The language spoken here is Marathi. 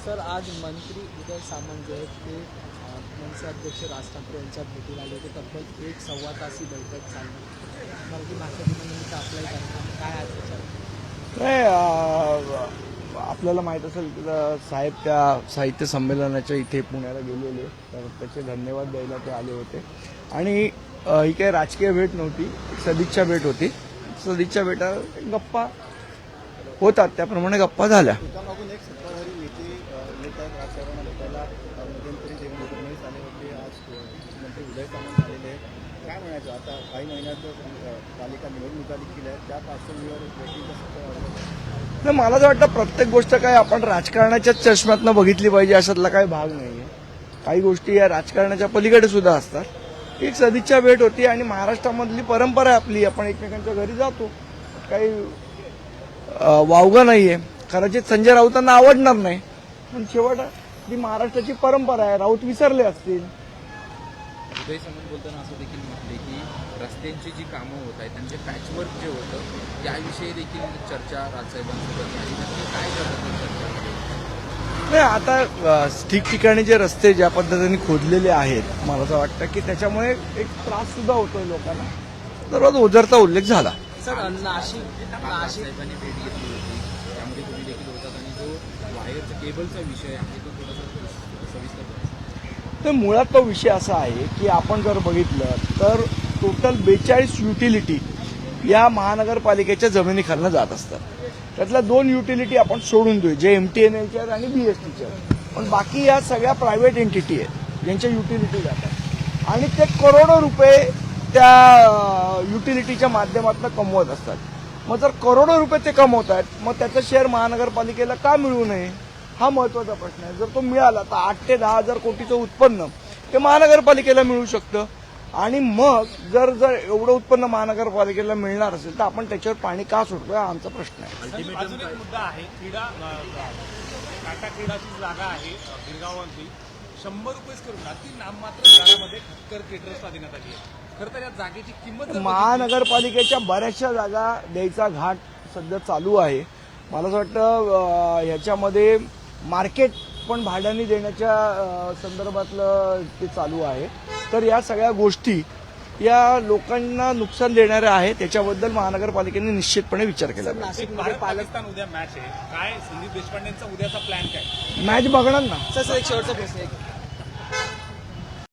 सर uh, आज मंत्री उदय सामंत जे आहेत ते मनसे अध्यक्ष राज ठाकरे यांच्या भेटीला आले होते. तब्बल एक सव्वा तास ही बैठक चालली मराठी भाषा दिनानिमित्त अप्लाय करताना काय आज नाही आपल्याला माहीत असेल की साहेब त्या साहित्य संमेलनाच्या इथे पुण्याला गेलेले. तर त्याचे धन्यवाद द्यायला ते आले होते. आणि ही काही राजकीय भेट नव्हती सदिच्छा भेट होती. सदिच्छा भेटा गप्पा होतात. त्याप्रमाणे गप्पा झाल्या. अ, उदय सामंत आलेले आहेत. काय म्हणायचं? आता काही महिन्यात पालिका निवडणुका देखील आहेत. त्या पार्श्वभूमीवर भेटीचं सत्ता नाही मला असं वाटतं प्रत्येक गोष्ट काय आपण राजकारणाच्याच चष्म्यातनं बघितली पाहिजे अशातला काही भाग नाही आहे काही गोष्टी या राजकारणाच्या पलीकडे सुद्धा असतात. एक सदिच्छा भेट होती आणि महाराष्ट्रामधली परंपरा आहे आपली आपण एकमेकांच्या घरी जातो. काही वावगं नाही आहे कदाचित संजय राऊतांना आवडणार नाही. पण शेवट ही महाराष्ट्राची परंपरा आहे. राऊत विसरले असतील. उदय सामंत बोलताना असं देखील म्हटले की रस्त्यांची जी कामं होत आहेत त्यांचे पॅचवर्क जे होतं याविषयी देखील चर्चा राजसाहेबांसोबत झाली. नक्की काय करतात चर्चामध्ये? नाही आता ठिकठिकाणी जे रस्ते ज्या पद्धतीने खोदलेले आहेत मला असं वाटतं की त्याच्यामुळे एक त्रास सुद्धा होतोय लोकांना. सर्वात ओझरचा उल्लेख झाला. सर नाशिक नाशिक. राजसाहेबांनी भेट घेतली होती. त्यामध्ये तुम्ही देखील होतात आणि जो वायरचा केबलचा विषय आहे तो थोडासा सविस्तर. तर मुळात तो विषय असा आहे की आपण जर बघितलं तर टोटल बेचाळीस युटिलिटी या महानगरपालिकेच्या जमिनीखालनं जात असतात. त्यातल्या दोन युटिलिटी आपण सोडून देऊ जे एम टी एन एलच्या आणि बी एस टीच्या पण बाकी या सगळ्या प्रायव्हेट एंटिटी आहेत ज्यांच्या युटिलिटी जातात. आणि ते करोडो रुपये त्या युटिलिटीच्या माध्यमातून कमवत असतात. मग जर करोडो रुपये ते कमवत आहेत मग त्याचं शेअर महानगरपालिकेला का मिळू नये? हा महत्त्वाचा प्रश्न आहे. जर तो मिळाला तर आठ ते दहा हजार कोटीचं उत्पन्न ते महानगरपालिकेला मिळू शकतं. आणि मग जर जर एवढं उत्पन्न महानगरपालिकेला मिळणार असेल तर आपण त्याच्यावर पाणी का सोडतोय हा आमचा प्रश्न आहे. अजून एक मुद्दा आहे. क्रीडा टाटा क्रीडाची जागा आहे गिरगावांची शंभर रुपयेच करून अति नाममात्र देण्यात आली आहे. खरं तर या जागेची किंमत महानगरपालिकेच्या बऱ्याचशा जागा द्यायचा घाट सध्या चालू आहे. मला असं वाटतं ह्याच्यामध्ये मार्केट पण भाड्याने देण्याच्या संदर्भातलं ते चालू आहे. तर या सगळ्या गोष्टी या लोकांना नुकसान देणाऱ्या आहेत. त्याच्याबद्दल महानगरपालिकेने निश्चितपणे विचार केला पालक पाकिस्तान उद्या मॅच आहे. काय? संदीप देशपांडेंचा उद्याचा प्लॅन काय? मॅच बघणार ना? सर सर एक शेवटचा प्रश्न आहे.